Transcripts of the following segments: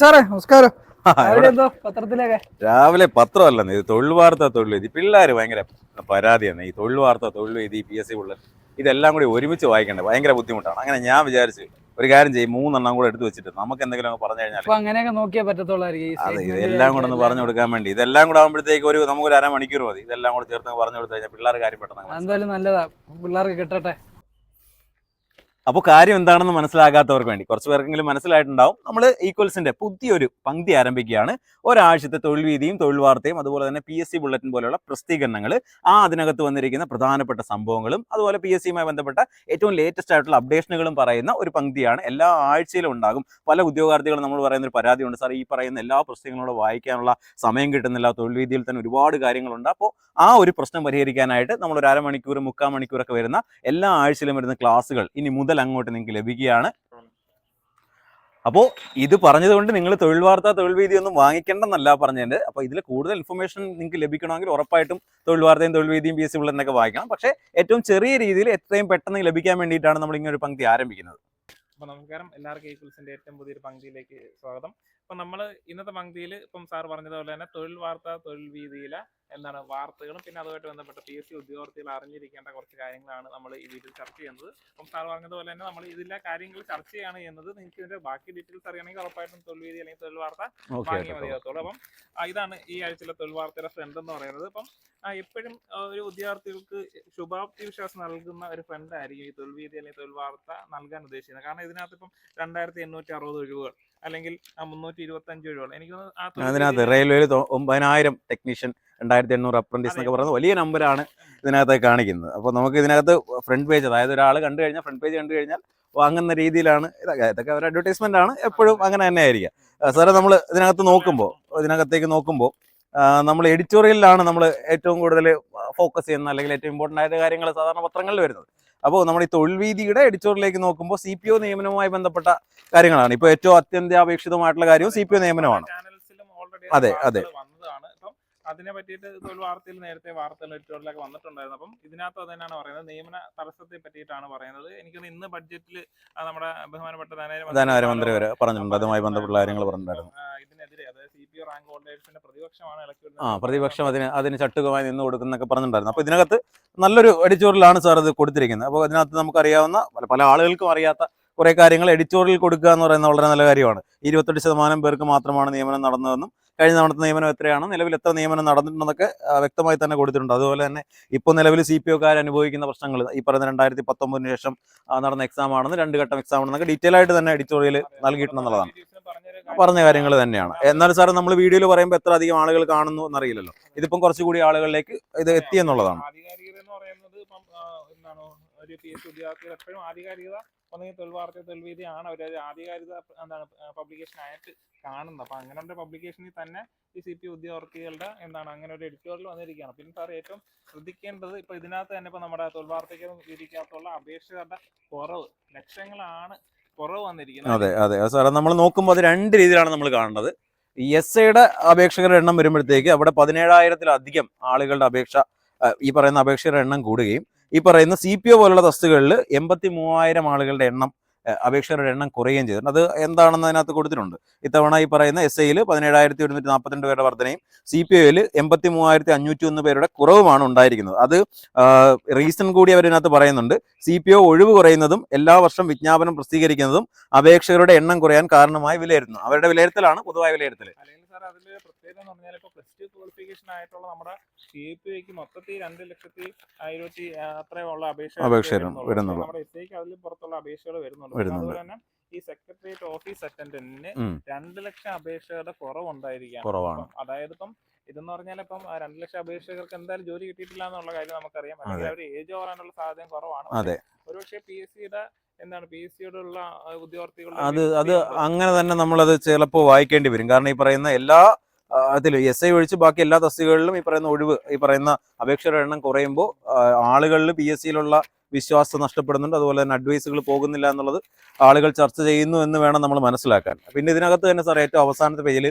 സാറേ നമസ്കാരം. രാവിലെ പത്രമല്ല ഇത് തൊഴിൽ വാർത്ത തൊഴിൽ ഇത് പിള്ളേർ ഭയങ്കര പരാതിയാണ്. ഈ തൊഴിൽ വാർത്ത തൊഴിൽ ഇത് പി എസ് സി ഉള്ള ഇതെല്ലാം കൂടി ഒരുമിച്ച് വായിക്കേണ്ടത് ഭയങ്കര ബുദ്ധിമുട്ടാണ്. അങ്ങനെ ഞാൻ വിചാരിച്ചു ഒരു കാര്യം ചെയ്യും മൂന്നെണ്ണം കൂടെ എടുത്തു വെച്ചിട്ട് നമുക്ക് എന്തെങ്കിലും അങ്ങ് പറഞ്ഞു കഴിഞ്ഞാൽ അങ്ങനെയൊക്കെ നോക്കിയേ പറ്റത്തുള്ളായിരിക്കും അതെ ഇതെല്ലാം കൂടെ ഒന്ന് പറഞ്ഞു കൊടുക്കാൻ വേണ്ടി. ഇതെല്ലാം കൂടെ ആകുമ്പോഴത്തേക്ക് ഒരു നമുക്ക് ഒരു അരമണിക്കൂർ മതി. ഇതെല്ലാം കൂടെ ചേർത്ത് പറഞ്ഞു കൊടുത്തു കഴിഞ്ഞാൽ പിള്ളേർ കാര്യം പെട്ടെന്ന് എന്തായാലും നല്ലതാ. പിള്ളേർക്ക് കിട്ടട്ടെ. അപ്പോൾ കാര്യം എന്താണെന്ന് മനസ്സിലാകാത്തവർക്ക് വേണ്ടി. കുറച്ച് പേർക്കെങ്കിലും മനസ്സിലായിട്ടുണ്ടാവും. നമ്മൾ ഈക്വൽസിന്റെ പുതിയൊരു പങ്ക്തി ആരംഭിക്കുകയാണ്. ഒരാഴ്ചത്തെ തൊഴിൽ വീതിയും തൊഴിൽ വാർത്തയും അതുപോലെ തന്നെ പി എസ് സി ബുള്ളറ്റിൻ പോലെയുള്ള പ്രസിദ്ധീകരണങ്ങൾ ആ അതിനകത്ത് വന്നിരിക്കുന്ന പ്രധാനപ്പെട്ട സംഭവങ്ങളും അതുപോലെ പി എസ് സിയുമായി ബന്ധപ്പെട്ട ഏറ്റവും ലേറ്റസ്റ്റ് ആയിട്ടുള്ള അപ്ഡേഷനുകളും പറയുന്ന ഒരു പങ്ക്തിയാണ്. എല്ലാ ആഴ്ചയിലും ഉണ്ടാകും. പല ഉദ്യോഗാർത്ഥികളും നമ്മൾ പറയുന്ന ഒരു പരാതിയുണ്ട്. സാർ ഈ പറയുന്ന എല്ലാ പുസ്തകങ്ങളും വായിക്കാനുള്ള സമയം കിട്ടുന്നില്ല. തൊഴിൽ വീതിയിൽ തന്നെ ഒരുപാട് കാര്യങ്ങളുണ്ട്. അപ്പോൾ ആ ഒരു പ്രശ്നം പരിഹരിക്കാനായിട്ട് നമ്മൾ ഒരു അരമണിക്കൂർ മുക്കാൽ മണിക്കൂറൊക്കെ വരുന്ന എല്ലാ ആഴ്ചയിലും വരുന്ന ക്ലാസ്സുകൾ ഇനി മുതൽ അങ്ങോട്ട് നിങ്ങൾക്ക് ലഭിക്കുകയാണ്. അപ്പോൾ ഇത് പറഞ്ഞതുകൊണ്ട് നിങ്ങൾ തൊഴിൽ വാർത്ത തൊഴിൽ വീതി ഒന്നും വാങ്ങിക്കേണ്ടെന്നല്ല പറഞ്ഞതിന്റെ. അപ്പോൾ ഇതിൽ കൂടുതൽ ഇൻഫർമേഷൻ നിങ്ങൾക്ക് ലഭിക്കണമെങ്കിൽ ഉറപ്പായിട്ടും തൊഴിൽ വാർത്തയും തൊഴിൽ വീതിയും പി എസ് സി ഉള്ളതെന്നൊക്കെ വായിക്കണം. പക്ഷേ ഏറ്റവും ചെറിയ രീതിയിൽ എത്രയും പെട്ടെന്ന് ലഭിക്കാൻ വേണ്ടിയിട്ടാണ് നമ്മൾ ഇങ്ങനെ ഒരു പങ്ക്തി ആരംഭിക്കുന്നത്. അപ്പോൾ നമസ്കാരം. എല്ലാവർക്കും ഈക്വൽസിന്റെ ഏറ്റവും പുതിയൊരു പങ്ക്തിയിലേക്ക് സ്വാഗതം. അപ്പൊ നമ്മൾ ഇന്നത്തെ പങ്ക്തിയിൽ ഇപ്പം സാർ പറഞ്ഞതുപോലെ തന്നെ തൊഴിൽ വാർത്ത തൊഴിൽ വീതിയിലെ എന്താണ് വാർത്തകളും പിന്നെ അതുമായിട്ട് ബന്ധപ്പെട്ട പി എസ് സി ഉദ്യോഗാർത്ഥികൾ അറിഞ്ഞിരിക്കേണ്ട കുറച്ച് കാര്യങ്ങളാണ് നമ്മൾ ഈ വീഡിയോയിൽ ചർച്ച ചെയ്യുന്നത്. അപ്പം സാർ പറഞ്ഞതുപോലെ തന്നെ നമ്മൾ ഇതിലെ കാര്യങ്ങൾ ചർച്ച ചെയ്യാണ് എന്നത് നിങ്ങൾക്ക് ഇതിന്റെ ബാക്കി ഡീറ്റെയിൽസ് അറിയണമെങ്കിൽ ഉറപ്പായിട്ടും തൊഴിൽ വീതി അല്ലെങ്കിൽ തൊഴിൽ വാർത്ത വാങ്ങി മതിയാകത്തോളൂ മതിയാകത്തുള്ളൂ. അപ്പം ഇതാണ് ഈ ആഴ്ചയിലെ തൊഴിൽ വാർത്തയുടെ ഫ്രണ്ട് എന്ന് പറയുന്നത്. അപ്പം എപ്പോഴും ഒരു ഉദ്യോഗാർത്ഥികൾക്ക് ശുഭാപ്തി വിശ്വാസം നൽകുന്ന ഒരു ഫ്രണ്ട് ആയിരിക്കും ഈ തൊഴിൽ വീതി അല്ലെങ്കിൽ തൊഴിൽ വാർത്ത നൽകാൻ ഉദ്ദേശിക്കുന്നത്. കാരണം ഇതിനകത്ത് ഇപ്പം രണ്ടായിരത്തി എണ്ണൂറ്റി അറുപത് ഒഴിവുകൾ അല്ലെങ്കിൽ മുന്നൂറ്റി ഇരുപത്തി അഞ്ച് ഒഴിവുകൾ എനിക്ക് അതിനകത്ത് റെയിൽവേയിൽ ഒമ്പതിനായിരം ടെക്നീഷ്യൻ രണ്ടായിരത്തി എണ്ണൂറ് അപ്രന്റീസ് എന്നൊക്കെ പറയുന്നത് വലിയ നമ്പറാണ് ഇതിനകത്ത് കാണിക്കുന്നത്. അപ്പോൾ നമുക്ക് ഇതിനകത്ത് ഫ്രണ്ട് പേജ് അതായത് ഒരാൾ കണ്ടു കഴിഞ്ഞാൽ ഫ്രണ്ട് പേജ് കണ്ടു കഴിഞ്ഞാൽ വാങ്ങുന്ന രീതിയിലാണ് ഇതൊക്കെ ഇതൊക്കെ ഒരു അഡ്വർടൈസ്മെന്റ് ആണ്. എപ്പോഴും അങ്ങനെ തന്നെ ആയിരിക്കുക സാറേ നമ്മൾ ഇതിനകത്ത് നോക്കുമ്പോൾ ഇതിനകത്തേക്ക് നോക്കുമ്പോൾ നമ്മൾ എഡിറ്റോറിയലിലാണ് നമ്മൾ ഏറ്റവും കൂടുതൽ ഫോക്കസ് ചെയ്യുന്ന അല്ലെങ്കിൽ ഏറ്റവും ഇമ്പോർട്ടന്റ് ആയ കാര്യങ്ങൾ സാധാരണ പത്രങ്ങളിൽ വരുന്നത്. അപ്പോൾ നമ്മൾ ഈ തൊഴിൽ വീതിയുടെ എഡിറ്റോറിയലിലേക്ക് നോക്കുമ്പോൾ സി പി ഒ നിയമനവുമായി ബന്ധപ്പെട്ട കാര്യങ്ങളാണ്. ഇപ്പോൾ ഏറ്റവും അത്യന്താപേക്ഷിതമായിട്ടുള്ള കാര്യവും സി പി ഒ നിയമനമാണ്. അതെ, അതെ. അതിനെ പറ്റിയിട്ട് ഒരു വാർത്തയിൽ നേരത്തെ വാർത്തകൾ എഡിറ്റോറിയലൊക്കെ വന്നിട്ടുണ്ടായിരുന്നു. അപ്പം ഇതിനകത്ത് അത് തന്നെയാണ് പറയുന്നത്? നിയമന തടസ്സത്തെ പറ്റിയിട്ടാണ് പറയുന്നത്. എനിക്ക് ഇന്ന് ബഡ്ജറ്റിൽ നമ്മുടെ ബഹുമാനപ്പെട്ട ധനകാര്യ ധനകാര്യമന്ത്രി വരെ പറഞ്ഞിട്ടുണ്ട്. അതുമായി ബന്ധപ്പെട്ട കാര്യങ്ങൾ പറഞ്ഞിട്ടുണ്ടായിരുന്നു. ഇതിനെതിരെ അതായത് സി പി റാങ്ക് ഹോൾഡേഴ്സിന്റെ പ്രതിപക്ഷമാണ് ആ പ്രതിപക്ഷം അതിന് അതിന് ചട്ടുകമായി നിന്ന് കൊടുക്കുന്നൊക്കെ പറഞ്ഞിട്ടുണ്ടായിരുന്നു. അപ്പോൾ ഇതിനകത്ത് നല്ലൊരു എഡിറ്റോറിയലാണ് സാർ ഇത് കൊടുത്തിരിക്കുന്നത്. അപ്പോൾ അതിനകത്ത് നമുക്കറിയാവുന്ന പല പല ആളുകൾക്കും അറിയാത്ത കുറേ കാര്യങ്ങൾ എഡിറ്റോറിയൽ കൊടുക്കുക എന്ന് പറയുന്നത് വളരെ നല്ല കാര്യമാണ്. ഇരുപത്തെട്ട് ശതമാനം പേർക്ക് മാത്രമാണ് നിയമനം നടന്നതെന്നും കഴിഞ്ഞ തവണത്തെ നിയമനം എത്രയാണ്? നിലവിൽ എത്ര നിയമനം നടന്നിട്ടുണ്ടെന്നൊക്കെ വ്യക്തമായി തന്നെ കൊടുത്തിട്ടുണ്ട്. അതുപോലെ തന്നെ ഇപ്പോൾ നിലവിൽ സി പി ഒക്കാർ അനുഭവിക്കുന്ന പ്രശ്നങ്ങൾ ഈ പറയുന്ന രണ്ടായിരത്തി പത്തൊമ്പതിന് ശേഷം നടന്ന എക്സാം ആണെന്ന് രണ്ട് ഘട്ടം എക്സാം ആണെന്നൊക്കെ ഡീറ്റെയിൽ ആയിട്ട് തന്നെ എഡിറ്റോറിയൽ നൽകിയിട്ടുണ്ടെന്നുള്ളതാണ്. പറഞ്ഞ കാര്യങ്ങൾ തന്നെയാണ്. എന്നാൽ സാർ നമ്മൾ വീഡിയോയിൽ പറയുമ്പോൾ എത്ര അധികം ആളുകൾ കാണുന്നു എന്നറിയില്ലല്ലോ. ഇതിപ്പം കുറച്ചുകൂടി ആളുകളിലേക്ക് ഇത് എത്തി എന്നുള്ളതാണ് ആധികാരികത എന്ന് പറയുന്നത് ഇപ്പം ആ, എന്താണ് ഒരു പി എസ് ഉദ്യോഗാർത്ഥികൾ എപ്പോഴും ആധികാരികത ഒന്നെങ്കിൽ തൊഴിൽ വാർത്ത തൊഴിൽ വീതിയാണ് അവർ ആധികാരികത എന്താണ് പബ്ലിക്കേഷൻ ആയിട്ട് കാണുന്നത്. അപ്പൊ അങ്ങനെ ഒരു പബ്ലിക്കേഷനിൽ തന്നെ ഈ സി പി ഉദ്യോഗാർത്ഥികളുടെ എന്താണ് അങ്ങനെ ഒരു എഡിറ്റോറിയൽ വന്നിരിക്കുകയാണ്. പിന്നെ സാർ ഏറ്റവും ശ്രദ്ധിക്കേണ്ടത് ഇപ്പൊ ഇതിനകത്ത് തന്നെ ഇപ്പൊ നമ്മുടെ തൊഴിൽ വാർത്തയ്ക്ക് വീതിക്കകത്തുള്ള അപേക്ഷകരുടെ കുറവ് ലക്ഷങ്ങളാണ് കുറവ് വന്നിരിക്കുന്നത്. അതെ അതെ. സാറേ നമ്മൾ നോക്കുമ്പോൾ അത് രണ്ട് രീതിയിലാണ് നമ്മൾ കാണുന്നത്. എസ് ഐയുടെ അപേക്ഷകരുടെ എണ്ണം വരുമ്പോഴത്തേക്ക് അവിടെ പതിനേഴായിരത്തിലധികം ആളുകളുടെ അപേക്ഷ ഈ പറയുന്ന അപേക്ഷകരുടെ എണ്ണം കൂടുകയും ഈ പറയുന്ന സി പി ഒ പോലുള്ള തസ്തുകളിൽ എൺപത്തി മൂവായിരം ആളുകളുടെ എണ്ണം അപേക്ഷകരുടെ എണ്ണം കുറയുകയും ചെയ്തിട്ടുണ്ട്. അത് എന്താണെന്ന് അതിനകത്ത് കൊടുത്തിട്ടുണ്ട്. ഇത്തവണ ഈ പറയുന്ന എസ് ഐയിൽ പതിനേഴായിരത്തി ഒരുന്നൂറ്റി നാൽപ്പത്തിരണ്ട് പേരുടെ വർധനയും സി പി ഒയിൽ എൺപത്തി മൂവായിരത്തി അഞ്ഞൂറ്റി ഒന്ന് പേരുടെ കുറവുമാണ് ഉണ്ടായിരിക്കുന്നത്. അത് റീസൺ കൂടി അവരിനകത്ത് പറയുന്നുണ്ട്. സി പി ഒ ഒഴിവ് കുറയുന്നതും എല്ലാ വർഷം വിജ്ഞാപനം പ്രസിദ്ധീകരിക്കുന്നതും അപേക്ഷകരുടെ എണ്ണം കുറയാൻ കാരണമായി വിലയിരുത്തുന്നു. അവരുടെ വിലയിരുത്തലാണ് പൊതുവായ വിലയിരുത്തൽ സാർ അതിൽ പ്രത്യേകത എന്ന് പറഞ്ഞാൽ ഇപ്പോൾ പ്ലസ് ടു ക്വാളിഫിക്കേഷൻ ആയിട്ടുള്ള നമ്മുടെ സി പി ഐക്ക് മൊത്തത്തിൽ രണ്ട് ലക്ഷത്തി ഇരുപത്തി അത്രയുള്ള അപേക്ഷ വരുന്നുള്ളൂ. നമ്മുടെ എസ് ഐക്ക് അതിൽ പുറത്തുള്ള അപേക്ഷകൾ വരുന്നുണ്ട്. അതുപോലെ തന്നെ ഈ സെക്രട്ടേറിയറ്റ് ഓഫീസ് അറ്റൻഡന്റിന്. രണ്ട് ലക്ഷം അപേക്ഷകളുടെ കുറവുണ്ടായിരിക്കാം. കുറവാണ്. അതായത് ഇപ്പം ഇതെന്ന് പറഞ്ഞാൽ ഇപ്പം രണ്ടു ലക്ഷം അപേക്ഷകർക്ക് എന്തായാലും ജോലി കിട്ടിയിട്ടില്ല എന്നുള്ള കാര്യം നമുക്കറിയാം. അല്ലെങ്കിൽ അവർ ഏജ് ഓവറാനുള്ള സാധ്യത കുറവാണ്. ഒരുപക്ഷെ പി എസ് സിയുടെ എന്താണ് പി എസ് സിയോടുള്ള ഉദ്യോഗാർത്ഥികളുടെ അത് അത് അങ്ങനെ തന്നെ നമ്മളത് ചിലപ്പോൾ വായിക്കേണ്ടി വരും. കാരണം ഈ പറയുന്ന എല്ലാ അതിൽ അതിലും എസ് ഐ ഒഴിച്ച് ബാക്കി എല്ലാ തസ്തികകളിലും ഈ പറയുന്ന ഒഴിവ് ഈ പറയുന്ന അപേക്ഷയുടെ എണ്ണം കുറയുമ്പോൾ ആളുകളിൽ പി എസ് സിയിലുള്ള വിശ്വാസം നഷ്ടപ്പെടുന്നുണ്ട്. അതുപോലെ തന്നെ അഡ്വൈസുകൾ പോകുന്നില്ല എന്നുള്ളത് ആളുകൾ ചർച്ച ചെയ്യുന്നു എന്ന് വേണം നമ്മൾ മനസ്സിലാക്കാൻ. പിന്നെ ഇതിനകത്ത് തന്നെ സാർ ഏറ്റവും അവസാനത്തെ പേജിൽ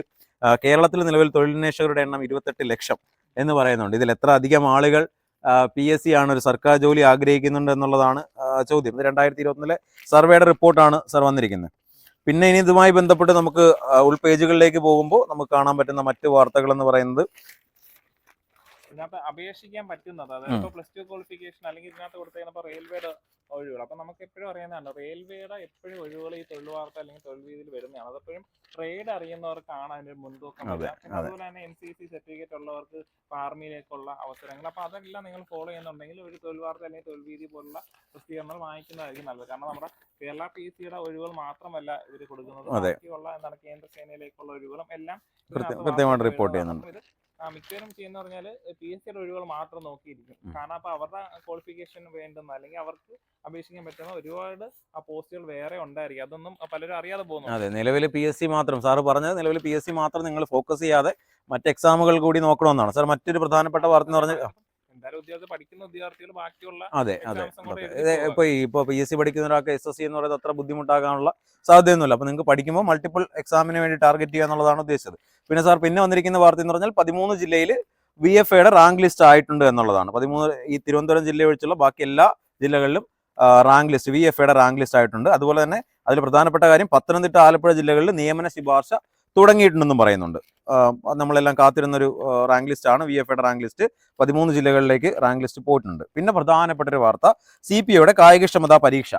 കേരളത്തിൽ നിലവിൽ തൊഴിലന്വേഷകരുടെ എണ്ണം ഇരുപത്തെട്ട് ലക്ഷം എന്ന് പറയുന്നുണ്ട്. ഇതിൽ എത്ര അധികം ആളുകൾ പി എസ് സി ആണ് ഒരു സർക്കാർ ജോലി ആഗ്രഹിക്കുന്നുണ്ട് എന്നുള്ളതാണ് ചോദ്യം. ഇത് രണ്ടായിരത്തി ഇരുപത്തിനാലിലെ സർവേയുടെ റിപ്പോർട്ടാണ് സർ വന്നിരിക്കുന്നത്. പിന്നെ ഇനി ഇതുമായി ബന്ധപ്പെട്ട് നമുക്ക് ഉൾപേജുകളിലേക്ക് പോകുമ്പോൾ നമുക്ക് കാണാൻ പറ്റുന്ന മറ്റ് വാർത്തകൾ എന്ന് പറയുന്നത് ഇതിനകത്ത് അപേക്ഷിക്കാൻ പറ്റുന്നത് അതായത് പ്ലസ് ടു ക്വാളിഫിക്കേഷൻ അല്ലെങ്കിൽ ഇതിനകത്ത് കൊടുത്തേക്കുന്ന റെയിൽവേയുടെ ഒഴിവുകൾ. അപ്പൊ നമുക്ക് എപ്പോഴും അറിയുന്നതാണ് റെയിൽവേയുടെ എപ്പോഴും ഒഴിവുകൾ ഈ തൊഴിൽ വാർത്ത അല്ലെങ്കിൽ തൊഴിൽ രീതിയിൽ വരുന്നതാണ്. അതെപ്പോഴും ട്രേഡ് അറിയുന്നവർക്കാണ് അതിന്റെ മുൻതൂക്കം. അതുപോലെ തന്നെ എൻ സി സി സർട്ടിഫിക്കറ്റ് ഉള്ളവർക്ക് ഫാർമിലേക്കുള്ള അവസരങ്ങൾ. അപ്പൊ അതെല്ലാം നിങ്ങൾ ഫോളോ ചെയ്യുന്നുണ്ടെങ്കിൽ ഒരു തൊഴിൽ വാർത്ത അല്ലെങ്കിൽ തൊഴിൽ രീതി പോലുള്ള പ്രസിദ്ധീകരണങ്ങൾ വാങ്ങിക്കുന്നതായിരിക്കും നല്ലത്. കാരണം നമ്മുടെ കേരള പി സിയുടെ ഒഴിവുകൾ മാത്രമല്ല ഇവർ കൊടുക്കുന്നത്. ബാക്കിയുള്ള എന്താണ് കേന്ദ്ര സേനയിലേക്കുള്ള ഒഴിവുകളും എല്ലാം കൃത്യം- കൃത്യമായിട്ട് റിപ്പോർട്ട് ചെയ്യുന്നുണ്ട്. ആ, മിക്കവരും ചെയ്യുന്ന പറഞ്ഞാൽ പി എസ് സിയുടെ ഒഴിവുകൾ മാത്രം നോക്കിയിരിക്കും. കാരണം അപ്പൊ അവരുടെ ക്വാളിഫിക്കേഷൻ വേണ്ടുന്ന അല്ലെങ്കിൽ അവർക്ക് അപേക്ഷിക്കാൻ പറ്റുന്ന ഒരുപാട് ആ പോസ്റ്റുകൾ വേറെ ഉണ്ടായിരിക്കും. അതൊന്നും പലരും അറിയാതെ പോകുന്നു അതെ നിലവിൽ പി എസ് സി മാത്രം. സാറ് പറഞ്ഞത് നിലവിൽ പി എസ് സി മാത്രം നിങ്ങൾ ഫോക്കസ് ചെയ്യാതെ മറ്റ് എക്സാമുകൾ കൂടി നോക്കണമെന്നാണ്. സാർ മറ്റൊരു പ്രധാനപ്പെട്ട വാർത്ത എന്ന് പറഞ്ഞാൽ അതെ അതെ. ഇപ്പൊ ഇപ്പൊ പി എസ് സി പഠിക്കുന്ന ഒരാൾക്ക് എസ് എസ് സി എന്ന് പറയുന്നത് അത്ര ബുദ്ധിമുട്ടാകാനുള്ള സാധ്യതയൊന്നുമില്ല. അപ്പൊ നിങ്ങൾക്ക് പഠിക്കുമ്പോൾ മൾട്ടിപ്പിൾ എക്സാമിന് വേണ്ടി ടാർഗറ്റ് ചെയ്യുക എന്നുള്ളതാണ് ഉദ്ദേശിച്ചത്. പിന്നെ സാർ പിന്നെ വന്നിരിക്കുന്ന വാർത്ത എന്ന് പറഞ്ഞാൽ പതിമൂന്ന് ജില്ലയിൽ വി എഫ് എയുടെ റാങ്ക് ലിസ്റ്റ് ആയിട്ടുണ്ട് എന്നുള്ളതാണ്. പതിമൂന്ന് ഈ തിരുവനന്തപുരം ജില്ല ഒഴിച്ചുള്ള ബാക്കി എല്ലാ ജില്ലകളിലും റാങ്ക് ലിസ്റ്റ് വി എഫ് എയുടെ റാങ്ക് ലിസ്റ്റ് ആയിട്ടുണ്ട്. അതുപോലെ തന്നെ അതിൽ പ്രധാനപ്പെട്ട കാര്യം പത്തനംതിട്ട ആലപ്പുഴ ജില്ലകളിൽ നിയമന ശുപാർശ തുടങ്ങിയിട്ടുണ്ടെന്നും പറയുന്നുണ്ട്. നമ്മളെല്ലാം കാത്തിരുന്നൊരു റാങ്ക് ലിസ്റ്റ് ആണ് വി എഫ് എയുടെ റാങ്ക് ലിസ്റ്റ്. പതിമൂന്ന് ജില്ലകളിലേക്ക് റാങ്ക് ലിസ്റ്റ് പോയിട്ടുണ്ട്. പിന്നെ പ്രധാനപ്പെട്ട ഒരു വാർത്ത സി പി ഒയുടെ കായികക്ഷമതാ പരീക്ഷ.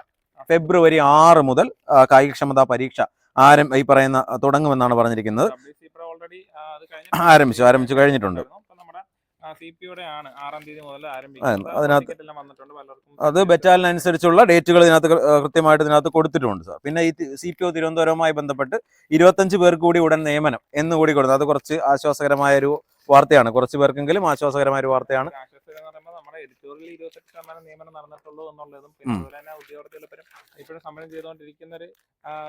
ഫെബ്രുവരി ആറ് മുതൽ കായികക്ഷമതാ പരീക്ഷ ആരം ഈ പറയുന്ന തുടങ്ങുമെന്നാണ് പറഞ്ഞിരിക്കുന്നത്. ആരംഭിച്ചു, ആരംഭിച്ചു കഴിഞ്ഞിട്ടുണ്ട്. അതിനകത്ത് അത് ബറ്റാലിനനുസരിച്ചുള്ള ഡേറ്റുകൾ ഇതിനകത്ത് കൃത്യമായിട്ട് ഇതിനകത്ത് കൊടുത്തിട്ടുണ്ട് സാർ. പിന്നെ ഈ സി പി ഒ തിരുവനന്തപുരവുമായി ബന്ധപ്പെട്ട് ഇരുപത്തഞ്ച് പേർക്ക് കൂടി ഉടൻ നിയമനം എന്ന് കൂടി കൊടുത്തു അത് കുറച്ച് ആശ്വാസകരമായ ഒരു വാർത്തയാണ്. കുറച്ച് പേർക്കെങ്കിലും ആശ്വാസകരമായ ഒരു വാർത്തയാണ് എഡിറ്റോറിയൽ ഇരുപത്തെട്ട് ശതമാനം നിയമനം നടന്നിട്ടുള്ളൂ എന്നുള്ളതും പിന്നെ. അതുപോലെ തന്നെ ഉദ്യോഗത്തിൽ ഇപ്പോഴും സമരം ചെയ്തുകൊണ്ടിരിക്കുന്ന ഒരു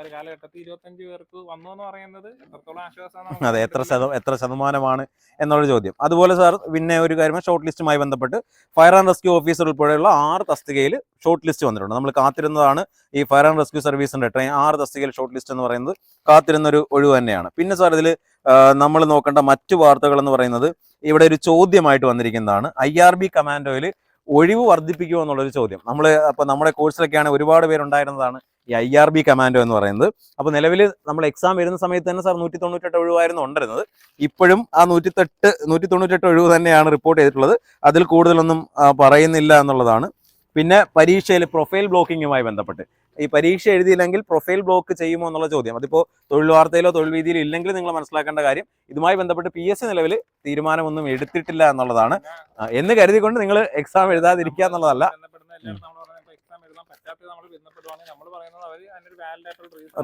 ഒരു കാലഘട്ടത്തിൽ ഇരുപത്തഞ്ച് പേർക്ക് വന്നു എന്ന് പറയുന്നത് എത്രത്തോളം ആശ്വാസമാണ് അതെ എത്ര ശതം എത്ര ശതമാനമാണ് എന്നുള്ള ചോദ്യം. അതുപോലെ സാർ പിന്നെ ഒരു കാര്യം ഷോർട്ട് ലിസ്റ്റുമായി ബന്ധപ്പെട്ട് ഫയർ ആൻഡ് റെസ്ക്യൂ ഓഫീസർ ഉൾപ്പെടെയുള്ള ആറ് തസ്തികയിൽ ഷോർട്ട് ലിസ്റ്റ് വന്നിട്ടുണ്ട്. നമ്മൾ കാത്തിരുന്നതാണ് ഈ ഫയർ ആൻഡ് റെസ്ക്യൂ സർവീസിന്റെ ട്രെയിൻ ആറ് തസ്തികയിൽ ഷോർട്ട് ലിസ്റ്റ് എന്ന് പറയുന്നത് കാത്തിരുന്ന ഒരു ഒഴിവ് തന്നെയാണ്. പിന്നെ സാർ ഇതിൽ നമ്മൾ നോക്കേണ്ട മറ്റു വാർത്തകൾ എന്ന് പറയുന്നത് ഇവിടെ ഒരു ചോദ്യമായിട്ട് വന്നിരിക്കുന്നതാണ്. ഐ ആർ ബി കമാൻഡോയിൽ ഒഴിവ് വർദ്ധിപ്പിക്കുമോ എന്നുള്ളൊരു ചോദ്യം. നമ്മൾ അപ്പോൾ നമ്മുടെ കോഴ്സിലൊക്കെയാണ് ഒരുപാട് പേരുണ്ടായിരുന്നതാണ് ഈ ഐ ആർ ബി കമാൻഡോ എന്ന് പറയുന്നത്. അപ്പോൾ നിലവിൽ നമ്മൾ എക്സാം വരുന്ന സമയത്ത് തന്നെ സാർ നൂറ്റി തൊണ്ണൂറ്റെട്ട് ഒഴിവായിരുന്നു ഉണ്ടായിരുന്നത്. ഇപ്പോഴും ആ നൂറ്റിത്തെട്ട് നൂറ്റി തൊണ്ണൂറ്റെട്ട് ഒഴിവ് തന്നെയാണ് റിപ്പോർട്ട് ചെയ്തിട്ടുള്ളത്. അതിൽ കൂടുതലൊന്നും പറയുന്നില്ല എന്നുള്ളതാണ്. പിന്നെ പരീക്ഷയിൽ പ്രൊഫൈൽ ബ്ലോക്കിങ്ങുമായി ബന്ധപ്പെട്ട്. ഈ പരീക്ഷ എഴുതിയില്ലെങ്കിൽ പ്രൊഫൈൽ ബ്ലോക്ക് ചെയ്യുമോ എന്നുള്ള ചോദ്യം. അതിപ്പോൾ തൊഴിൽ വാർത്തയിലോ തൊഴിൽ വീതിയിലോ ഇല്ലെങ്കിൽ നിങ്ങൾ മനസ്സിലാക്കേണ്ട കാര്യം ഇതുമായി ബന്ധപ്പെട്ട് പി എസ് സി നിലവിൽ തീരുമാനമൊന്നും എടുത്തിട്ടില്ല എന്നുള്ളതാണ്. എന്ന് കരുതിക്കൊണ്ട് നിങ്ങൾ എക്സാം എഴുതാതിരിക്കുക എന്നുള്ളതല്ല.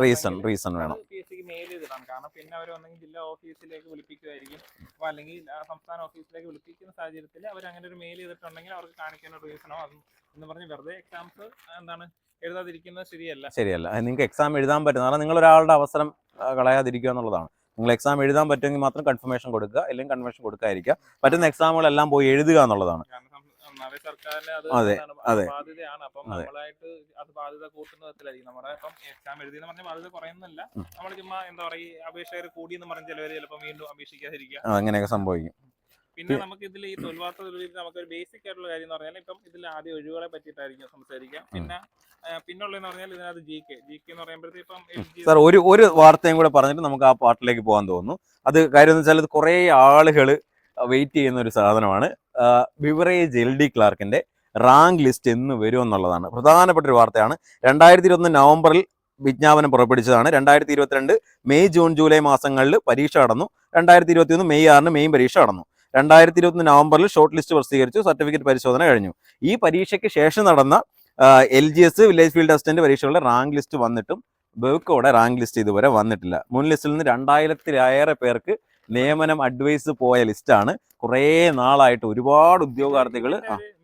റീസൺ റീസൺ വേണം. മെയിൽ ചെയ്തിടാം. കാരണം പിന്നെ അവർ ഒന്നെങ്കിൽ ജില്ലാ ഓഫീസിലേക്ക് വിളിപ്പിക്കുമായിരിക്കും അപ്പോൾ അല്ലെങ്കിൽ സംസ്ഥാന ഓഫീസിലേക്ക് വിളിപ്പിക്കുന്ന സാഹചര്യത്തിൽ അവർ അങ്ങനെ ഒരു മെയിൽ ചെയ്തിട്ടുണ്ടെങ്കിൽ അവർക്ക് കാണിക്കുന്ന റീസണോ അത് എന്ന് പറഞ്ഞ് വെറുതെ എക്സാംസ് എന്താണ് എഴുതാതിരിക്കുന്നത് ശരിയല്ല. ശരിയല്ല. നിങ്ങൾക്ക് എക്സാം എഴുതാൻ പറ്റും. കാരണം നിങ്ങൾ ഒരാളുടെ അവസരം കളയാതിരിക്കുക എന്നുള്ളതാണ്. നിങ്ങൾ എക്സാം എഴുതാൻ പറ്റുമെങ്കിൽ മാത്രം കൺഫർമേഷൻ കൊടുക്കുക. അല്ലെങ്കിൽ കൺഫർമേഷൻ കൊടുക്കാതിരിക്കുക. പറ്റുന്ന എക്സാമുകളെല്ലാം പോയി എഴുതുക എന്നുള്ളതാണ്. അത് അതെ. ബാധ്യതയാണ്. അപ്പം നമ്മളായിട്ട് അത് ബാധ്യത കൂട്ടുന്ന വിധത്തിലായിരിക്കും നമ്മുടെ ഇപ്പം എക്സാം എഴുതി എന്ന് പറഞ്ഞ ബാധ്യത കുറയുന്നില്ല നമ്മൾ ചുമ്മാ എന്താ പറയുക അപേക്ഷകർ കൂടി എന്ന് പറഞ്ഞ ചിലവർ ചിലപ്പോൾ വീണ്ടും അപേക്ഷിക്കാതിരിക്കുക. അങ്ങനെയൊക്കെ സംഭവിക്കും. പിന്നെ നമുക്ക് ഇതിൽ ഈ തൊഴിൽവാർത്ത തൊഴിലിൽ നമുക്ക് ഒരു ബേസിക് ആയിട്ടുള്ള കാര്യം എന്ന് പറഞ്ഞാൽ ഇപ്പം ഇതിൽ ആദ്യം ഒഴിവുകളെ പറ്റിയിട്ടായിരിക്കും സംസാരിക്കാം പിന്നെ പിന്നുള്ളതെന്ന് പറഞ്ഞാൽ ഇതിനകത്ത് ജി കെ ജി കെ എന്ന് പറയുമ്പോഴത്തേക്കും സാർ ഒരു ഒരു വാർത്തയും കൂടെ പറഞ്ഞിട്ട് നമുക്ക് ആ പാട്ടിലേക്ക് പോകാൻ തോന്നുന്നു. അത് കാര്യം എന്ന് വെച്ചാൽ ഇത് കുറേ ആളുകൾ വെയിറ്റ് ചെയ്യുന്ന ഒരു സാധനമാണ് ബിവറേജ് എൽ ഡി ക്ലാർക്കിന്റെ റാങ്ക് ലിസ്റ്റ് എന്ന് വരും എന്നുള്ളതാണ്. പ്രധാനപ്പെട്ട ഒരു വാർത്തയാണ്. രണ്ടായിരത്തി ഇരുപത്തി നവംബറിൽ വിജ്ഞാപനം പുറപ്പെടുവിച്ചതാണ്. രണ്ടായിരത്തി ഇരുപത്തിരണ്ട് മെയ് ജൂൺ ജൂലൈ മാസങ്ങളിൽ പരീക്ഷ നടന്നു രണ്ടായിരത്തി ഇരുപത്തി ഒന്ന് മെയ് ആറിന് മെയ് പരീക്ഷ നടന്നു രണ്ടായിരത്തി ഇരുപത്തി നവംബറിൽ ഷോർട്ട് ലിസ്റ്റ് പ്രസിദ്ധീകരിച്ചു. സർട്ടിഫിക്കറ്റ് പരിശോധന കഴിഞ്ഞു. ഈ പരീക്ഷയ്ക്ക് ശേഷം നടന്ന L G S village field assistant പരീക്ഷകളുടെ റാങ്ക് ലിസ്റ്റ് വന്നിട്ടും ബേക്കോടെ റാങ്ക് ലിസ്റ്റ് ഇതുവരെ വന്നിട്ടില്ല. മുൻ ലിസ്റ്റിൽ നിന്ന് രണ്ടായിരത്തിലേറെ പേർക്ക് നിയമനം അഡ്വൈസ് പോയ ലിസ്റ്റാണ് കുറേ നാളായിട്ട് ഒരുപാട് ഉദ്യോഗാർത്ഥികൾ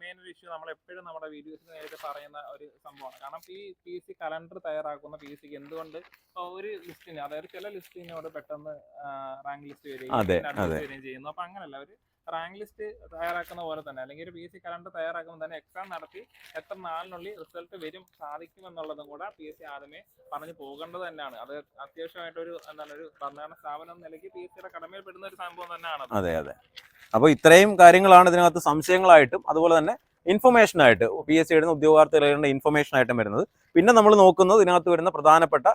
മെയിൻ ഒരു ഇഷ്യൂ നമ്മൾ എപ്പോഴും നമ്മുടെ വീഡിയോസിൽ നേരിട്ട് പറയുന്ന ഒരു സംഭവമാണ്. കാരണം ഈ പി സി കലണ്ടർ തയ്യാറാക്കുന്ന പി സിക്ക് എന്തുകൊണ്ട് ഒരു ലിസ്റ്റിന് അതായത് ചില ലിസ്റ്റിനോട് പെട്ടെന്ന് റാങ്ക് ലിസ്റ്റ്. വരികയും ചെയ്യുന്നു. അപ്പൊ അങ്ങനല്ല ഒരു റാങ്ക് ലിസ്റ്റ് തയ്യാറാക്കുന്ന പോലെ തന്നെ. അല്ലെങ്കിൽ ഒരു പി എസ് സി കലണ്ടർ തയ്യാറാക്കുമ്പോൾ തന്നെ എക്സാം നടത്തി എത്ര നാളിനുള്ളിൽ റിസൾട്ട് വരും സാധിക്കും എന്നുള്ളതും കൂടെ പി എസ് സി ആദ്യമേ പറഞ്ഞു പോകേണ്ടത് തന്നെയാണ്. അത് അത്യാവശ്യമായിട്ടൊരു എന്താണ് ഒരു ഭരണഘടന സ്ഥാപനം എന്ന നിലയ്ക്ക് പി എസ് സിയുടെ കടമയിൽ പെടുന്ന ഒരു സംഭവം തന്നെയാണ് അതെ. അതെ അപ്പോൾ ഇത്രയും കാര്യങ്ങളാണ് ഇതിനകത്ത് സംശയങ്ങളായിട്ടും അതുപോലെ തന്നെ ഇൻഫർമേഷൻ ആയിട്ട് പി എസ് സി എഴുതുന്ന ഉദ്യോഗാർത്ഥികളുടെ ഇൻഫർമേഷൻ ആയിട്ടും വരുന്നത്. പിന്നെ നമ്മൾ നോക്കുന്നത് ഇതിനകത്ത് വരുന്ന പ്രധാനപ്പെട്ട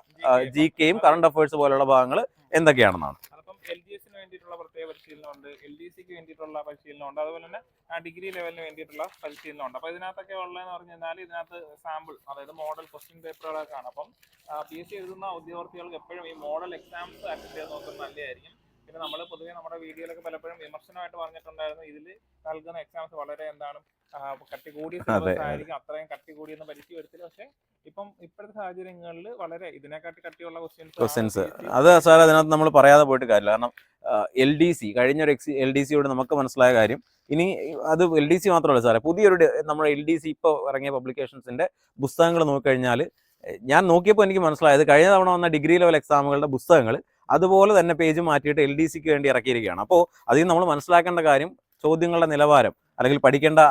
ജി കെയും കറണ്ട് അഫയേഴ്സ് പോലുള്ള ഭാഗങ്ങൾ എന്തൊക്കെയാണെന്നാണ് അതിപ്പം എൽ ജി എസിന് വേണ്ടിയിട്ടുള്ള പ്രത്യേക പരിശീലനമുണ്ട് എൽ ഡി സിക്ക് വേണ്ടിയിട്ടുള്ള പരിശീലനമുണ്ട് അതുപോലെ തന്നെ ഡിഗ്രി ലെവലിന് വേണ്ടിയിട്ടുള്ള പരിശീലനമുണ്ട്. അപ്പോൾ ഇതിനകത്തൊക്കെ ഉള്ളതെന്ന് പറഞ്ഞു കഴിഞ്ഞാൽ ഇതിനകത്ത് സാമ്പിൾ അതായത് മോഡൽ ക്വസ്റ്റ്യൻ പേപ്പറുകളൊക്കെയാണ് അപ്പം പി എസ് സി എഴുതുന്ന ഉദ്യോഗാർത്ഥികൾക്ക് എപ്പോഴും ഈ മോഡൽ എക്സാംസ് അറ്റൻഡ് ചെയ്ത് നോക്കുന്നത് നല്ലതായിരിക്കും. പിന്നെ നമ്മൾ പൊതുവേ നമ്മുടെ വീഡിയോയിലൊക്കെ പലപ്പോഴും വിമർശനമായിട്ട് പറഞ്ഞിട്ടുണ്ടായിരുന്നു. ഇതിൽ നൽകുന്ന എക്സാംസ് വളരെ എന്താണ് കട്ടി കൂടിയ സിലബസ് ആയിരിക്കും അത്രയും കട്ടി കൂടിയൊന്നും പരിചയം വരത്തില്ല പക്ഷെ ഇപ്പം ഇപ്പോഴത്തെ സാഹചര്യങ്ങളിൽ വളരെ ഇതിനെക്കാട്ടി കട്ടിയുള്ള ക്വസ്റ്റ്യൻസ് ക്വസ്റ്റ്യൻസ് അത് സാർ അതിനകത്ത് നമ്മൾ പറയാതെ പോയിട്ട് കാര്യമില്ല. കാരണം എൽ ഡി സി കഴിഞ്ഞൊരു എക്സി എൽ ഡി സിയോട് നമുക്ക് മനസ്സിലായ കാര്യം ഇനി അത് എൽ ഡി സി മാത്രമല്ല സാറേ പുതിയൊരു നമ്മുടെ എൽ ഡി സി ഇപ്പോൾ ഇറങ്ങിയ പബ്ലിക്കേഷൻസിന്റെ പുസ്തകങ്ങൾ നോക്കിക്കഴിഞ്ഞാൽ ഞാൻ നോക്കിയപ്പോൾ എനിക്ക് മനസ്സിലായത് കഴിഞ്ഞ തവണ വന്ന ഡിഗ്രി ലെവൽ എക്സാമുകളുടെ പുസ്തകങ്ങൾ അതുപോലെ തന്നെ പേജ് മാറ്റിയിട്ട് എൽ ഡി സിക്ക് വേണ്ടി ഇറക്കിയിരിക്കുകയാണ്. അപ്പോൾ അതിൽ നമ്മൾ മനസ്സിലാക്കേണ്ട കാര്യം ചോദ്യങ്ങളുടെ നിലവാരം അല്ലെങ്കിൽ പഠിക്കേണ്ട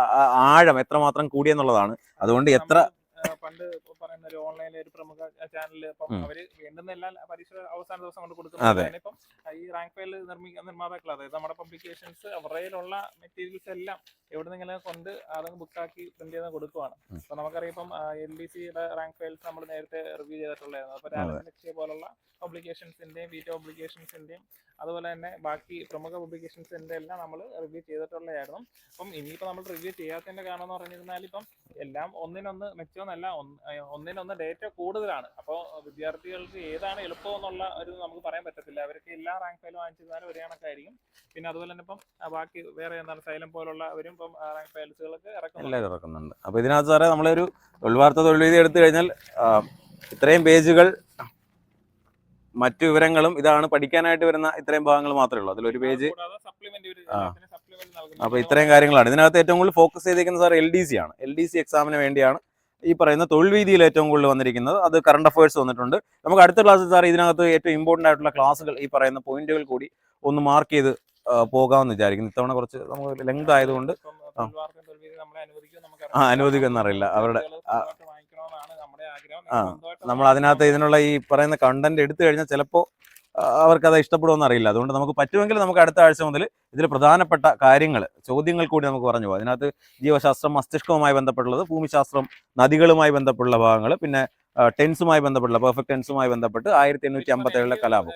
ആഴം എത്രമാത്രം കൂടിയെന്നുള്ളതാണ്. അതുകൊണ്ട് എത്ര പണ്ട് ഓൺലൈനിൽ ഓൺലൈനിലെ ഒരു പ്രമുഖ ചാനലിൽ ഇപ്പം. അവർ വേണ്ടുന്ന എല്ലാ പരീക്ഷ അവസാന ദിവസം കൊണ്ട്. കൊടുക്കുന്നത് ഇപ്പം ഈ റാങ്ക് ഫയൽ നിർമ്മിക്കുന്ന നിർമ്മാതാക്കൾ അതായത് നമ്മുടെ പബ്ലിക്കേഷൻസ് അവരുടെയിലുള്ള മെറ്റീരിയൽസ് എല്ലാം എവിടെ നിന്നെങ്കിലും കൊണ്ട് അതങ്ങ് ബുക്കാക്കി പ്രിന്റ് ചെയ്ത് കൊടുക്കുവാണ്. അപ്പൊ നമുക്കറിയാം ഇപ്പം എൽ ഡി സിയുടെ റാങ്ക് ഫയൽസ് നമ്മൾ നേരത്തെ റിവ്യൂ ചെയ്തിട്ടുള്ളതായിരുന്നു അപ്പൊ രാജലക്ഷ്യ പോലുള്ള പബ്ലിക്കേഷൻസിന്റെയും വീറ്റോ പബ്ലിക്കേഷൻസിന്റെയും അതുപോലെ തന്നെ ബാക്കി പ്രമുഖ പബ്ലിക്കേഷൻസിന്റെ എല്ലാം നമ്മൾ റിവ്യൂ ചെയ്തിട്ടുള്ളതായിരുന്നു അപ്പം ഇനിയിപ്പോൾ നമ്മൾ റിവ്യൂ ചെയ്യാത്തതിന്റെ കാരണം എന്ന് പറഞ്ഞിരുന്നാൽ ഇപ്പം എല്ലാം ഒന്നിനൊന്ന് മെച്ചമെന്നല്ല ഒന്ന് ഒന്നിനൊന്ന് ഡേറ്റ കൂടുതലാണ്. അപ്പോൾ വിദ്യാർത്ഥികൾക്ക് ഏതാണ് എളുപ്പം എന്നുള്ള ഒരു നമുക്ക് പറയാൻ പറ്റത്തില്ല. അവർക്ക് എല്ലാ റാങ്ക് ഫയലും വാങ്ങിച്ചിരുന്നാലും ഒരേ കണക്കായിരിക്കും. പിന്നെ അതുപോലെ തന്നെ ഇപ്പം ബാക്കി വേറെ എന്താണ് സൈലം പോലുള്ളവരും ഇപ്പം റാങ്ക് ഫയൽസുകളൊക്കെ ഇറക്കുന്നുണ്ട്. ഇറക്കുന്നുണ്ട്. അപ്പോൾ ഇതിനകത്ത് സാറേ നമ്മളൊരു തൊഴിൽവാർത്ത തൊഴിൽ എടുത്തു കഴിഞ്ഞാൽ ഇത്രയും പേജുകൾ മറ്റു വിവരങ്ങളും ഇതാണ് പഠിക്കാനായിട്ട് വരുന്ന ഇത്രയും ഭാഗങ്ങൾ മാത്രമേ ഉള്ളൂ. അതിലൊരു പേജ് അപ്പോൾ ഇത്രയും കാര്യങ്ങളാണ്. ഇതിനകത്ത് ഏറ്റവും കൂടുതൽ ഫോക്കസ് ചെയ്തിരിക്കുന്നത് സാർ എൽ ഡി സി ആണ്. എൽ ഡി സി എക്സാമിന് വേണ്ടിയാണ് ഈ പറയുന്ന തൊഴിൽ വീതിയിൽ ഏറ്റവും കൂടുതൽ വന്നിരിക്കുന്നത്. അത് കറണ്ട് അഫയേഴ്സ് വന്നിട്ടുണ്ട്. നമുക്ക് അടുത്ത ക്ലാസ്സിൽ സാർ ഇതിനകത്ത് ഏറ്റവും ഇമ്പോർട്ടന്റ് ആയിട്ടുള്ള ക്ലാസ്സുകൾ ഈ പറയുന്ന പോയിന്റുകൾ കൂടി ഒന്ന് മാർക്ക് ചെയ്ത് പോകാമെന്ന് വിചാരിക്കുന്നു. ഇത്തവണ കുറച്ച് നമുക്ക് ലെങ്ത് ആയതുകൊണ്ട് ആ, അനുവദിക്കുമെന്നറിയില്ല. അവരുടെ- ആ, നമ്മൾ അതിനകത്ത് ഇതിനുള്ള ഈ പറയുന്ന കണ്ടന്റ് എടുത്തു കഴിഞ്ഞാൽ ചിലപ്പോൾ അവർക്ക് അത് ഇഷ്ടപ്പെടുമെന്ന് അറിയില്ല അതുകൊണ്ട് നമുക്ക് പറ്റുമെങ്കിൽ നമുക്ക് അടുത്ത ആഴ്ച മുതൽ ഇതിൽ പ്രധാനപ്പെട്ട കാര്യങ്ങൾ ചോദ്യങ്ങൾ കൂടി നമുക്ക് പറഞ്ഞു പോകാം. അതിനകത്ത് ജീവശാസ്ത്രം മസ്തിഷ്കവുമായി ബന്ധപ്പെട്ടുള്ളത് ഭൂമിശാസ്ത്രം നദികളുമായി ബന്ധപ്പെട്ടുള്ള ഭാഗങ്ങൾ പിന്നെ ടെൻസുമായി ബന്ധപ്പെട്ടുള്ള പെർഫെക്റ്റ് ടെൻസുമായി ബന്ധപ്പെട്ട് ആയിരത്തി എണ്ണൂറ്റി അമ്പത്തി ഏഴിലെ കലാപം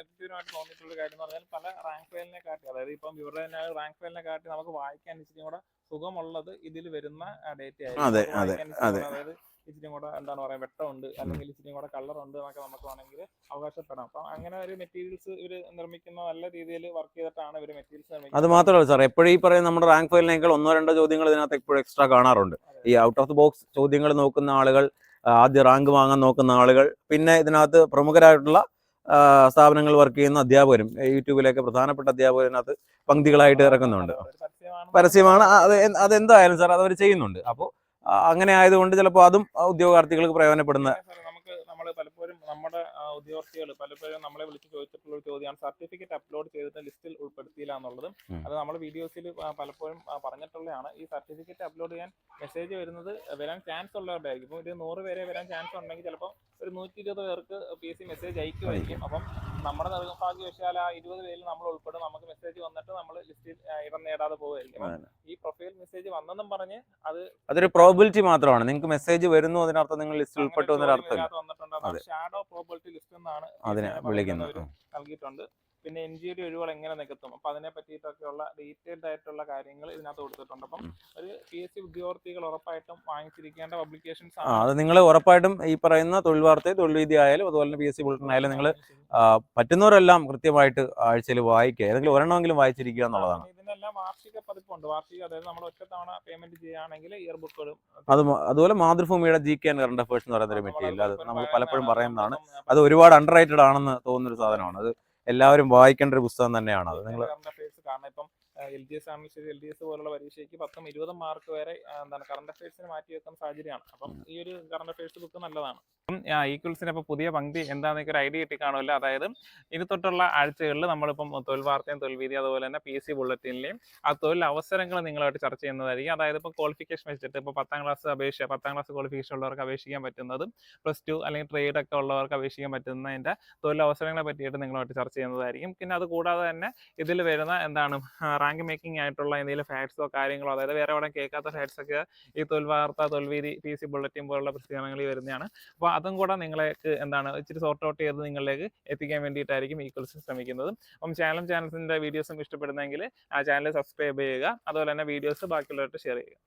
പല റാങ്ക് ഫയലിനെ കാട്ടി അതായത് ഇപ്പം ഇവരുടെ തന്നെ റാങ്ക് ഫയലിനെ കാട്ടി നമുക്ക് വായിക്കാൻ ഇച്ചിരി കൂടെ സുഖമുള്ളത് ഇതിൽ വരുന്ന ഡേറ്റ അതെ, അതെ, അതെ. അതായത് ഇച്ചിരി കൂടെ എന്താണ് പറയാ വെട്ടമുണ്ട് അല്ലെങ്കിൽ ഇച്ചിരി കൂടെ കളർ ഉണ്ട് എന്നൊക്കെ നമുക്ക് വേണമെങ്കിൽ അവകാശപ്പെടാം. അപ്പം അങ്ങനെ ഒരു മെറ്റീരിയൽസ് ഇവർ നിർമ്മിക്കുന്ന നല്ല രീതിയിൽ വർക്ക് ചെയ്തിട്ടാണ് ഇവർ മെറ്റീരിയൽസ് അത് മാത്രല്ല മാത്രമല്ല സാർ എപ്പോഴും ഈ പറയുന്ന നമ്മുടെ റാങ്ക് ഫയലിനേക്കാൾ ഒന്നോ രണ്ടോ ചോദ്യങ്ങൾ ഇതിനകത്ത് എപ്പോഴും എക്സ്ട്രാ കാണാറുണ്ട്. ഈ ഔട്ട് ഓഫ് ദി ബോക്സ് ചോദ്യങ്ങൾ നോക്കുന്ന ആളുകൾ ആദ്യ റാങ്ക് വാങ്ങാൻ നോക്കുന്ന ആളുകൾ. പിന്നെ ഇതിനകത്ത് പ്രമുഖരായിട്ടുള്ള സ്ഥാപനങ്ങൾ വർക്ക് ചെയ്യുന്ന അധ്യാപകരും യൂട്യൂബിലേക്ക് പ്രധാനപ്പെട്ട അധ്യാപകർ ഇതിനകത്ത് പങ്ക്തികളായിട്ട് ഇറക്കുന്നുണ്ട്. പരസ്യമാണ്. പരസ്യമാണ്. അത് അതെന്തായാലും സാർ അതവർ ചെയ്യുന്നുണ്ട്. അപ്പോൾ അങ്ങനെ ആയതുകൊണ്ട് ചിലപ്പോൾ അതും ഉദ്യോഗാർത്ഥികൾക്ക് പ്രയോജനപ്പെടുന്ന പിന്നെ സാറേ നമുക്ക് നമ്മൾ പലപ്പോഴും നമ്മുടെ ഉദ്യോഗാർത്ഥികൾ പലപ്പോഴും നമ്മളെ വിളിച്ച് ചോദിച്ചിട്ടുള്ള ഒരു ചോദ്യമാണ് സർട്ടിഫിക്കറ്റ് അപ്ലോഡ് ചെയ്തിട്ട് ലിസ്റ്റിൽ ഉൾപ്പെടുത്തിയില്ല എന്നുള്ളതും അത് നമ്മൾ വീഡിയോസിൽ പലപ്പോഴും പറഞ്ഞിട്ടുള്ളതാണ്. ഈ സർട്ടിഫിക്കറ്റ് അപ്ലോഡ് ചെയ്യാൻ മെസ്സേജ് വരുന്നത് വരാൻ ചാൻസ് ഉള്ളവരുടെ ആയിരിക്കും. ഇപ്പോൾ ഒരു നൂറ് പേരെ വരാൻ ചാൻസ് ഉണ്ടെങ്കിൽ ചിലപ്പോൾ ഒരു നൂറ്റി ഇരുപത് പേർക്ക് പി എസ് സി മെസ്സേജ് അയക്കുമായിരിക്കും. അപ്പം നമ്മുടെ നിർഭാഗ്യവശാൽ ആ ഇരുപത് പേരിൽ നമ്മൾ ഉൾപ്പെടും. നമുക്ക് മെസ്സേജ് വന്നിട്ട് നമ്മൾ ലിസ്റ്റിൽ ഇടം നേടാതെ പോവുമായിരിക്കും. ഈ പ്രൊഫൈൽ മെസ്സേജ് വന്നെന്നും പറഞ്ഞ് അത് അതൊരു പ്രോബിലിറ്റി മാത്രമാണ്. നിങ്ങൾക്ക് മെസ്സേജ് വരുന്നു അതിനർത്ഥം നിങ്ങൾ ലിസ്റ്റിൽ ഉൾപ്പെട്ടു എന്നൊരു അർത്ഥമില്ല. അതെ. ഷാഡോ പ്രോപ്പർട്ടി ലിസ്റ്റ് എന്നാണ് അതിനെ വിളിക്കുന്നത്. നൽകിയിട്ടുണ്ട്. പിന്നെ എൻ ജി ഒ ഒഴിവുകൾ എങ്ങനെ നികത്തും? അപ്പൊ അതിനെ പറ്റിയിട്ടൊക്കെയുള്ള ഡീറ്റെയിൽഡ് ആയിട്ടുള്ള കാര്യങ്ങൾ ഇതിനകത്ത് കൊടുത്തിട്ടുണ്ട്. അപ്പം ഒരു പി എസ് സി ഉദ്യോഗാർത്ഥികൾ ഉറപ്പായിട്ടും വാങ്ങിച്ചിരിക്കേണ്ട പബ്ലിക്കേഷൻസ് ആ അത് നിങ്ങൾ ഉറപ്പായിട്ടും ഈ പറയുന്ന തൊഴിൽ വാർത്തയും തൊഴിൽ വീതി ആയാലും അതുപോലെ തന്നെ പി എസ് സി ബുള്ളറ്റിൻ ആയാലും നിങ്ങൾ പറ്റുന്നവരെല്ലാം കൃത്യമായിട്ട് ആഴ്ചയിൽ വായിക്കുക. ഏതെങ്കിലും ഒരെണ്ണമെങ്കിലും വായിച്ചിരിക്കുക എന്നുള്ളതാണ്. ഇതിനെല്ലാം വാർഷിക പതിപ്പുണ്ട്. വാർഷിക അതായത് നമ്മൾ ഒറ്റ തവണ പേയ്മെന്റ് ചെയ്യുകയാണെങ്കിൽ ഇയർ ബുക്കുകളും അത് അതുപോലെ മാതൃഭൂമിയുടെ G K and current affairs എന്ന് പറയുന്ന ഒരു മെറ്റീരിയൽ അത് നമ്മൾ പലപ്പോഴും പറയുന്നതാണ്. അത് ഒരുപാട് അണ്ടർ റൈറ്റഡ് ആണെന്ന് തോന്നുന്ന ഒരു സാധനമാണ്. അത് എല്ലാവരും വായിക്കേണ്ട ഒരു പുസ്തകം തന്നെയാണ് അത് നിങ്ങൾ എൽ ഡി എസ് ആണെങ്കിലും ശരി. എൽ ഡി എസ് പോലുള്ള പരീക്ഷയ്ക്ക് പത്തും ഇരുപതും മാർക്ക് വരെ എന്താണ് കറണ്ട് അഫയേഴ്സിന് മാറ്റി വെക്കുന്ന സാഹചര്യമാണ്. അപ്പം ഈ ഒരു കറണ്ട് അഫയേഴ്സ് ബുക്ക് നല്ലതാണ്. അപ്പം ഈക്വൽസിന് പുതിയ പങ്ക്തി എന്താണെന്നൊക്കെ ഒരു ഐഡിയ കിട്ടി കാണുമല്ലോ അതായത് ഇനി തൊട്ടുള്ള ആഴ്ചകളിൽ നമ്മളിപ്പം തൊഴിൽ വാർത്തയും തൊഴിൽ വീതി അതുപോലെ തന്നെ പി എസ് സി ബുള്ളറ്റിനിലെയും ആ തൊഴിൽ അവസരങ്ങൾ നിങ്ങളായിട്ട് ചർച്ച ചെയ്യുന്നതായിരിക്കും. അതായത് ഇപ്പോൾ ക്വാളിഫിക്കേഷൻ വെച്ചിട്ട് ഇപ്പോൾ പത്താം ക്ലാസ് അപേക്ഷ പത്താം ക്ലാസ് ക്വാളിഫിക്കേഷൻ ഉള്ളവർക്ക് അപേക്ഷിക്കാൻ പറ്റുന്നത് പ്ലസ് ടു അല്ലെങ്കിൽ ട്രേഡ് ഒക്കെ ഉള്ളവർക്ക് അപേക്ഷിക്കാൻ പറ്റുന്നതിന്റെ തൊഴിൽ അവസരങ്ങളെ പറ്റിയിട്ട് നിങ്ങളുമായിട്ട് ചർച്ച ചെയ്യുന്നതായിരിക്കും. പിന്നെ അത് കൂടാതെ തന്നെ ഇതിൽ വരുന്ന എന്താണ് റാങ്ക് മേക്കിംഗ് ആയിട്ടുള്ള എന്തെങ്കിലും ഫാക്ട്സോ കാര്യങ്ങളോ അതായത് വേറെ എവിടെ കേൾക്കാത്ത ഫാക്ട്സ് ഒക്കെ ഈ തൊൽവാർത്ത തൊൽവീതി പി സി ബുള്ളറ്റിൻ പോലുള്ള പ്രസിദ്ധീകരണങ്ങളിൽ വരുന്നതാണ്. അപ്പോൾ അതും കൂടെ നിങ്ങളേക്ക് എന്താണ് ഇച്ചിരി സോർട്ട് ഔട്ട് ചെയ്ത് നിങ്ങളിലേക്ക് എത്തിക്കാൻ വേണ്ടിയിട്ടായിരിക്കും ഈക്വൽസ് ശ്രമിക്കുന്നത്. അപ്പം ചാനലും ചാനൽസിന്റെ വീഡിയോസും ഇഷ്ടപ്പെടുന്നെങ്കിൽ ആ ചാനൽ സബ്സ്ക്രൈബ് ചെയ്യുക. അതുപോലെ തന്നെ വീഡിയോസ് ബാക്കിയുള്ളവർക്ക് ഷെയർ ചെയ്യുക.